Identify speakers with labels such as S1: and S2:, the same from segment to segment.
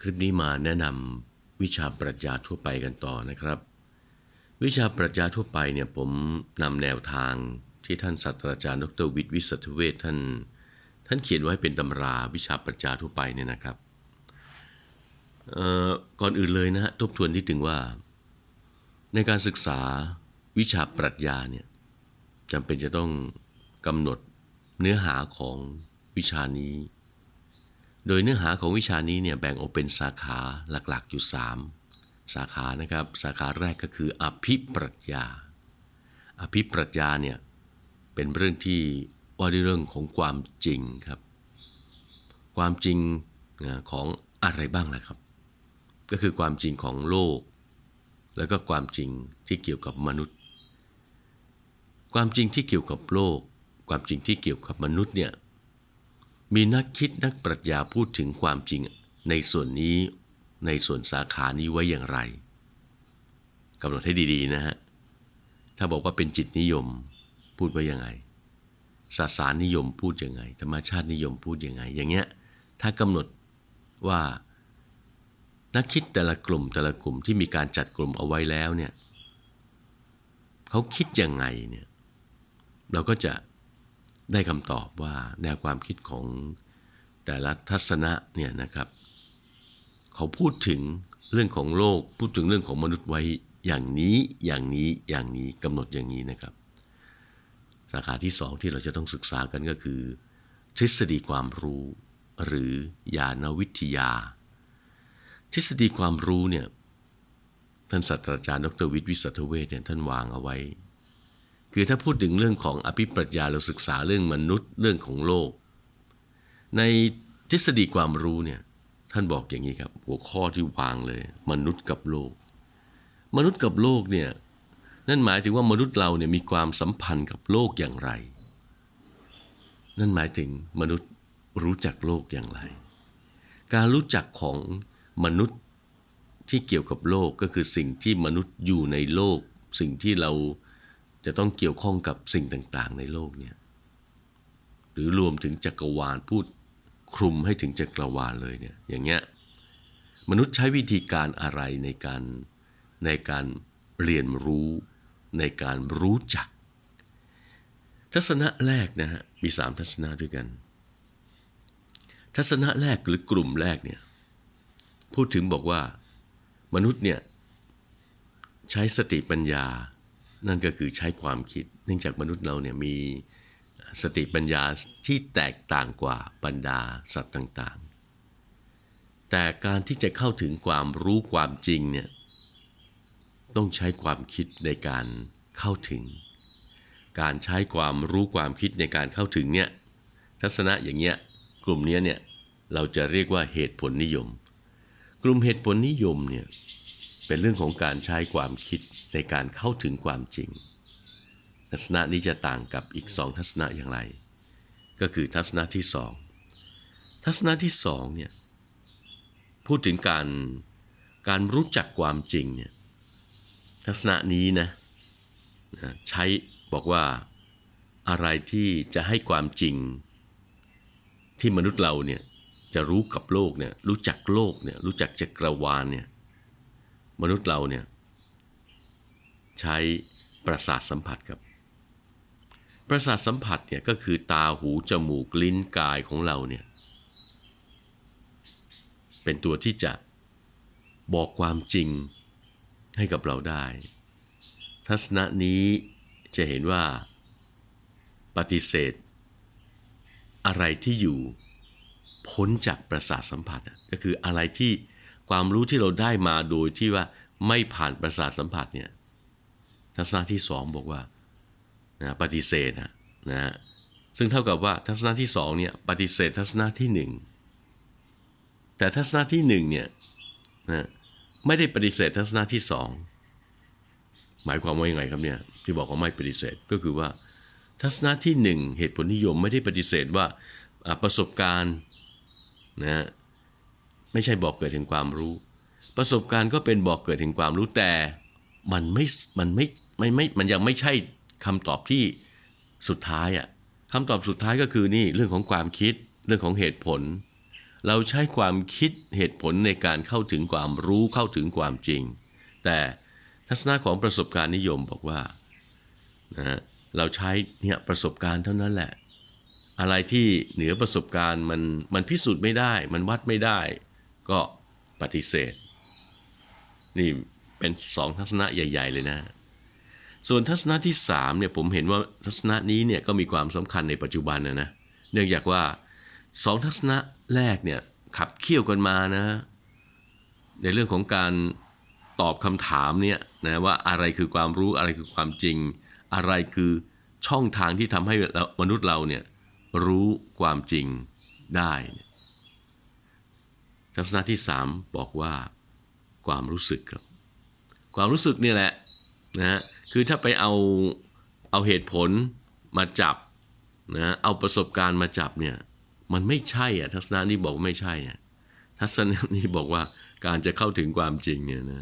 S1: คลิปนี้มาแนะนำวิชาปรัชญาทั่วไปกันต่อนะครับ วิชาปรัชญาทั่วไปเนี่ยผมนำแนวทางที่ท่านศาสตราจารย์ดรวิทย์วิสัทเวชท่าน ท่านเขียนไว้เป็นตำราวิชาปรัชญาทั่วไปเนี่ยนะครับเอ่อก่อนอื่นเลยนะฮะทบทวนที่ถึงว่า ในการศึกษาวิชาปรัชญาเนี่ยจำเป็นจะต้องกำหนดเนื้อหาของวิชานี้ โดยเนื้อหาของวิชานี้เนี่ยแบ่งออกเป็นสาขาหลักๆอยู่ 3 สาขานะครับสาขาแรกก็คืออภิปรัชญา อภิปรัชญาเนี่ยเป็นเรื่องที่ว่าด้วยเรื่องของความจริงครับ ความจริงของอะไรบ้างล่ะครับ ก็คือความจริงของโลก แล้วก็ความจริงที่เกี่ยวกับมนุษย์ ความจริงที่เกี่ยวกับโลก ความจริงที่เกี่ยวกับมนุษย์เนี่ย มีนักคิดนักปรัชญาพูดถึงความจริงในส่วนนี้ในส่วนสาขานี้ไว้อย่างไรกำหนดให้ดีๆนะฮะ ถ้าบอกว่าเป็นจิตนิยมพูดไว้ยังไงศาสนานิยมพูดยังไง ธรรมชาตินิยมพูดยังไง อย่างเงี้ย ถ้ากำหนดว่านักคิดแต่ละกลุ่มแต่ละกลุ่มที่มีการจัดกลุ่มเอาไว้แล้วเนี่ยเขาคิดยังไงเนี่ยเราก็จะ ได้คำตอบว่าแนวความคิดของแต่ละทัศนะเนี่ยนะครับ เขาพูดถึงเรื่องของโลกพูดถึงเรื่องของมนุษย์ไว้อย่างนี้อย่างนี้อย่างนี้กำหนดอย่างนี้นะครับ สาขาที่สองที่เราจะต้องศึกษากันก็คือ ทฤษฎีความรู้ หรือญาณวิทยา ทฤษฎีความรู้เนี่ยท่านศาสตราจารย์ดรวิทย์วิสัทเวชเนี่ยท่านวางเอาไว้ คือถ้าพูดถึงเรื่องของอภิปรัชญาเราศึกษาเรื่องมนุษย์เรื่องของโลก ในทฤษฎีความรู้เนี่ยท่านบอกอย่างนี้ครับ หัวข้อที่วางเลย มนุษย์กับโลก มนุษย์กับโลกเนี่ยนั่นหมายถึงว่ามนุษย์เราเนี่ยมีความสัมพันธ์กับโลกอย่างไร นั่นหมายถึงมนุษย์รู้จักโลกอย่างไร การรู้จักของมนุษย์ที่เกี่ยวกับโลกก็คือสิ่งที่มนุษย์อยู่ในโลก สิ่งที่เรา จะต้องเกี่ยวข้องกับสิ่งต่างๆ ในโลกเนี่ยหรือรวมถึงจักรวาลพูดคลุมให้ถึงจักรวาลเลยเนี่ยอย่างเงี้ยมนุษย์ใช้วิธีการอะไรในการในการเรียนรู้ในการรู้จัก ทัศนะแรกนะฮะมีสามทัศนะด้วยกัน ทัศนะแรกหรือกลุ่มแรกเนี่ยพูดถึงบอกว่ามนุษย์เนี่ยใช้สติปัญญา นั่นก็คือใช้ความคิด เนื่องจากมนุษย์เราเนี่ยมีสติปัญญาที่แตกต่างกว่าบรรดาสัตว์ต่างๆ แต่การที่จะเข้าถึงความรู้ความจริงเนี่ยต้องใช้ความคิดในการเข้าถึง การใช้ความรู้ความคิดในการเข้าถึงเนี่ยทัศนะอย่างเงี้ยกลุ่มเนี้ยเนี่ยเราจะเรียกว่าเหตุผลนิยม กลุ่มเหตุผลนิยมเนี่ย เป็นเรื่องของการใช้ความคิดในการเข้าถึงความจริง ทัศนะนี้จะต่างกับอีกสองทัศนะอย่างไร ก็คือทัศนะที่สองทัศนะที่สองเนี่ยพูดถึงการการรู้จักความจริงเนี่ยทัศนะนี้นะนะใช้บอกว่าอะไรที่จะให้ความจริง ที่มนุษย์เราเนี่ยจะรู้กับโลกเนี่ยรู้จักโลกเนี่ยรู้จักจักรวาลเนี่ย มนุษย์เราเนี่ยใช้ประสาทสัมผัสครับ ประสาทสัมผัสเนี่ยก็คือตาหูจมูกลิ้นกายของเราเนี่ยเป็นตัวที่จะบอกความจริงให้กับเราได้ ทัศนะนี้จะเห็นว่าปฏิเสธ อะไรที่อยู่พ้นจากประสาทสัมผัสก็คืออะไรที่ ความรู้ที่เราได้มาโดยที่ว่าไม่ผ่านประสาทสัมผัสเนี่ยทัศนะที่สองบอกว่านะปฏิเสธนะนะฮะซึ่งเท่ากับว่าทัศนะที่สองเนี่ยปฏิเสธทัศนะที่หนึ่งแต่ทัศนะที่หนึ่งเนี่ยนะไม่ได้ปฏิเสธทัศนะที่สองหมายความว่ายังไงครับเนี่ยที่บอกว่าไม่ปฏิเสธก็คือว่า ทัศนะที่หนึ่งเหตุผลนิยมไม่ได้ปฏิเสธว่าอ่าประสบการณ์นะฮะ ไม่ใช่บอกเกิดถึงความรู้ ประสบการณ์ก็เป็นบอกเกิดถึงความรู้แต่มันไม่มันไม่ไม่ไม่มันยังไม่ใช่คำตอบที่สุดท้ายอะ่ะคำตอบสุดท้ายก็คือนี่เรื่องของความคิดเรื่องของเหตุผล เราใช้ความคิดเหตุผลในการเข้าถึงความรู้เข้าถึงความจริง แต่ทัศนะของประสบการณ์นิยมบอกว่านะเราใช้เนี่ยประสบการณ์เท่านั้นแหละ อะไรที่เหนือประสบการณ์มันมันพิสูจน์ไม่ได้ มันวัดไม่ได้ ก็ปฏิเสธ นี่เป็นสองทัศนะใหญ่ ๆ เลยนะ ส่วนทัศนะที่สามเนี่ยผมเห็นว่าทัศนะนี้เนี่ยก็มีความสำคัญในปัจจุบันนะนะ เนื่องจากว่าสองทัศนะแรกเนี่ยขับเคี่ยวกันมานะ ในเรื่องของการตอบคำถามเนี่ยนะว่าอะไรคือความรู้อะไรคือความจริง อะไรคือช่องทางที่ทำให้เรามนุษย์เราเนี่ยรู้ความจริงได้ ทัศนะที่สามบอกว่าความรู้สึกครับ ความรู้สึกนี่แหละนะฮะคือถ้าไปเอาเอาเหตุผลมาจับนะเอาประสบการณ์มาจับเนี่ยมันไม่ใช่อะทัศนะนี้บอกว่าไม่ใช่อะทัศนะนี้บอกว่าการจะเข้าถึงความจริงเนี่ยนะ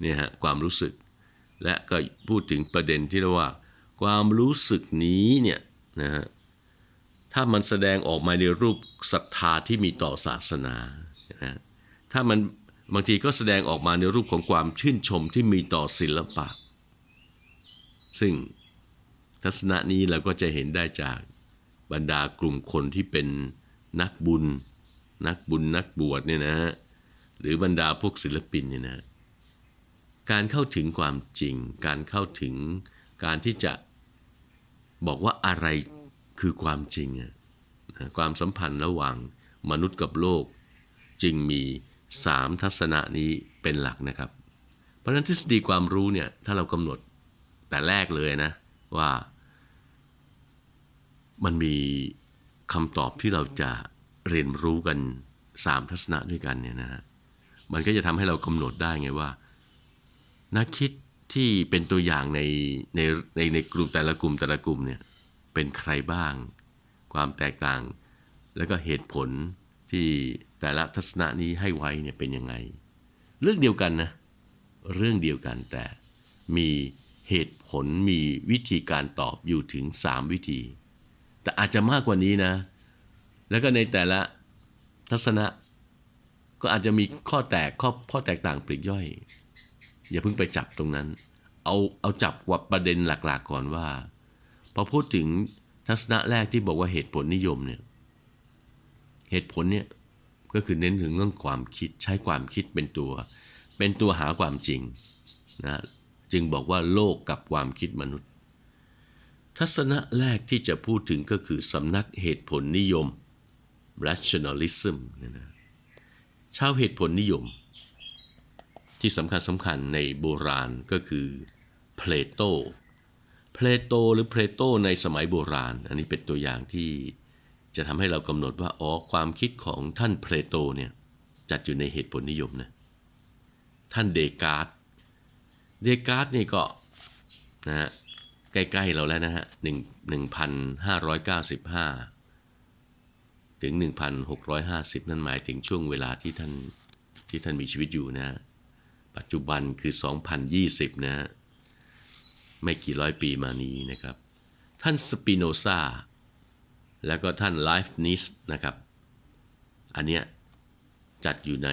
S1: เนี่ยฮะความรู้สึก และก็พูดถึงประเด็นที่เรียกว่า ความรู้สึกนี้เนี่ยนะฮะถ้ามันแสดงออกมาในรูปศรัทธาที่มีต่อศาสนา นะถ้ามันบางทีก็แสดงออกมาในรูปของความชื่นชมที่มีต่อศิลปะ ซึ่งทัศนะนี้เราก็จะเห็นได้จากบรรดากลุ่มคนที่เป็นนักบุญ นักบุญนักบวชเนี่ยนะฮะหรือบรรดาพวกศิลปินเนี่ยนะการเข้าถึงความจริง การเข้าถึงการที่จะบอกว่าอะไรคือความจริงอะนะความสัมพันธ์ระหว่างมนุษย์กับโลก จึงมีสามทัศนะนี้เป็นหลักนะครับ เพราะฉะนั้นทฤษฎีความรู้เนี่ยถ้าเรากำหนดแต่แรกเลยนะว่ามันมีคำตอบที่เราจะเรียนรู้กันสามทัศนะด้วยกันเนี่ยนะฮะมันก็จะทำให้เรากำหนดได้ไงว่านักคิดที่เป็นตัวอย่างในในในในกลุ่มแต่ละกลุ่มแต่ละกลุ่มเนี่ยเป็นใครบ้าง ความแตกต่าง แล้วก็เหตุผล ที่แต่ละทัศนะนี้ให้ไว้เนี่ยเป็นยังไง เรื่องเดียวกันนะเรื่องเดียวกันแต่มีเหตุผลมีวิธีการตอบอยู่ถึง 3 วิธี แต่อาจจะมากกว่านี้นะ แล้วก็ในแต่ละทัศนะ ก็อาจจะมีข้อแตกข้อข้อแตกต่างปลีกย่อย อย่าเพิ่งไปจับตรงนั้น เอาเอาจับว่าประเด็นหลักๆก่อนว่าพอพูดถึงทัศนะแรกที่บอกว่าเหตุผลนิยมเนี่ย เหตุผลเนี่ยก็คือเน้นถึงเรื่องความคิดใช้ความคิดเป็นตัว เป็นตัวหาความจริงนะจึงบอกว่าโลกกับความคิดมนุษย์ ทัศนะแรกที่จะพูดถึงก็คือสำนักเหตุผลนิยม rationalism นะชาวเหตุผลนิยม ที่สำคัญสำคัญในโบราณก็คือเพลโตเพลโตหรือเพลโตในสมัยโบราณ อันนี้เป็นตัวอย่างที่ จะทำให้เรากำหนดว่าอ๋อความคิดของท่านเพลโตเนี่ยจัดอยู่ในเหตุผลนิยมนะท่านเดกาตเดกาตนี่ก็นะฮะใกล้ๆเราแล้วนะฮะหนึ่งหนึ่งพันห้าร้อยเก้าสิบห้าถึง 1,650 นั่นหมายถึงช่วงเวลาที่ท่านที่ท่านมีชีวิตอยู่นะ ปัจจุบันคือ 2020 นะ ไม่กี่ร้อยปีมานี้นะครับ ท่านสปิโนซา แล้วก็ท่านไลฟ์นิสนะครับ อันเนี้ยจัดอยู่ใน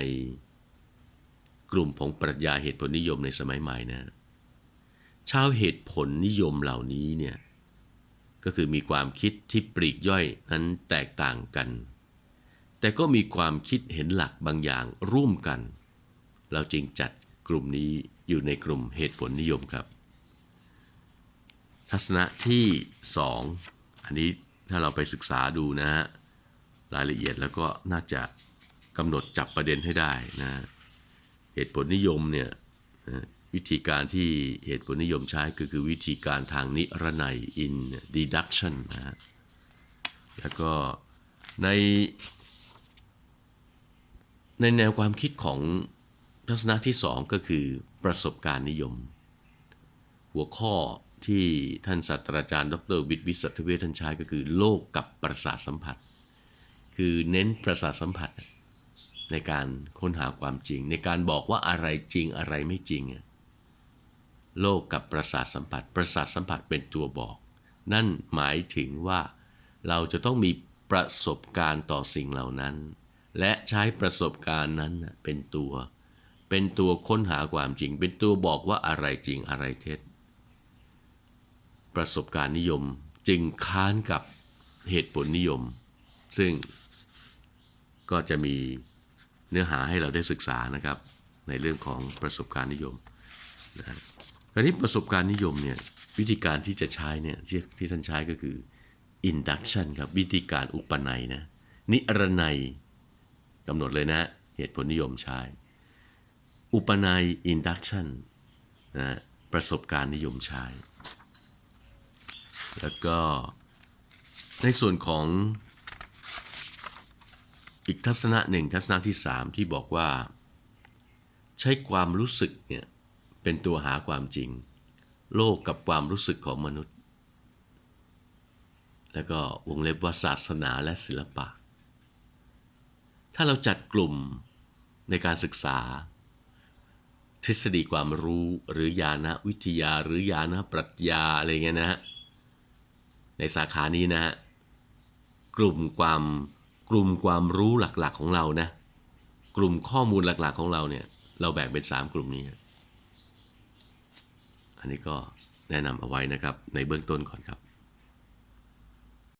S1: กลุ่มของปรัชญาเหตุผลนิยมในสมัยใหม่นะชาวเหตุผลนิยมเหล่านี้เนี่ยก็คือมีความคิดที่ปลีกย่อยนั้นแตกต่างกัน แต่ก็มีความคิดเห็นหลักบางอย่างร่วมกัน เราจึงจัดกลุ่มนี้อยู่ในกลุ่มเหตุผลนิยมครับ ทัศนะที่สองอันนี้ ถ้าเราไปศึกษาดูนะฮะรายละเอียดแล้วก็น่าจะกำหนดจับประเด็นให้ได้นะเหตุผลนิยมเนี่ยวิธีการที่เหตุผลนิยมใช้ก็คือวิธีการทางนิรนัย in deduction นะฮะแล้วก็ในในแนวความคิดของทัศนะที่สองก็คือประสบการณ์นิยม หัวข้อ ที่ท่านศาสตราจารย์ ดรวิทย์วิสัทเวชท่านใช้ก็คือโลกกับประสาทสัมผัส คือเน้นประสาทสัมผัส ในการค้นหาความจริง ในการบอกว่าอะไรจริงอะไรไม่จริง โลกกับประสาทสัมผัส ประสาทสัมผัสเป็นตัวบอก นั่นหมายถึงว่าเราจะต้องมีประสบการณ์ต่อสิ่งเหล่านั้น และใช้ประสบการณ์นั้นเป็นตัว เป็นตัวค้นหาความจริง เป็นตัวบอกว่าอะไรจริงอะไรเท็จ ประสบการณ์นิยมจึงค้านกับเหตุผลนิยม ซึ่งก็จะมีเนื้อหาให้เราได้ศึกษานะครับ ในเรื่องของประสบการณ์นิยมนะคราวนี้ประสบการณ์นิยมเนี่ยวิธีการที่จะใช้เนี่ยที่ที่ท่านใช้ก็คือ induction ครับวิธีการอุปนัยนะนิรนัยกำหนดเลยนะ เหตุผลนิยมใช้ อุปนัย induction นะประสบการณ์นิยมใช้ แล้วก็ในส่วนของอีกทัศนะหนึ่งทัศนะที่สามที่บอกว่า ใช้ความรู้สึกเนี่ยเป็นตัวหาความจริง โลกกับความรู้สึกของมนุษย์ แล้วก็วงเล็บว่าศาสนาและศิลปะ ถ้าเราจัดกลุ่มในการศึกษา ทฤษฎีความรู้หรือญาณวิทยาหรือญาณปรัชญาอะไรเงี้ยนะฮะ ในสาขานี้นะฮะกลุ่มความกลุ่มความรู้หลักๆของเรานะ กลุ่มข้อมูลหลักๆของเราเนี่ยเราแบ่งเป็น 3 กลุ่มนี้ อันนี้ก็แนะนำเอาไว้นะครับในเบื้องต้นก่อนครับ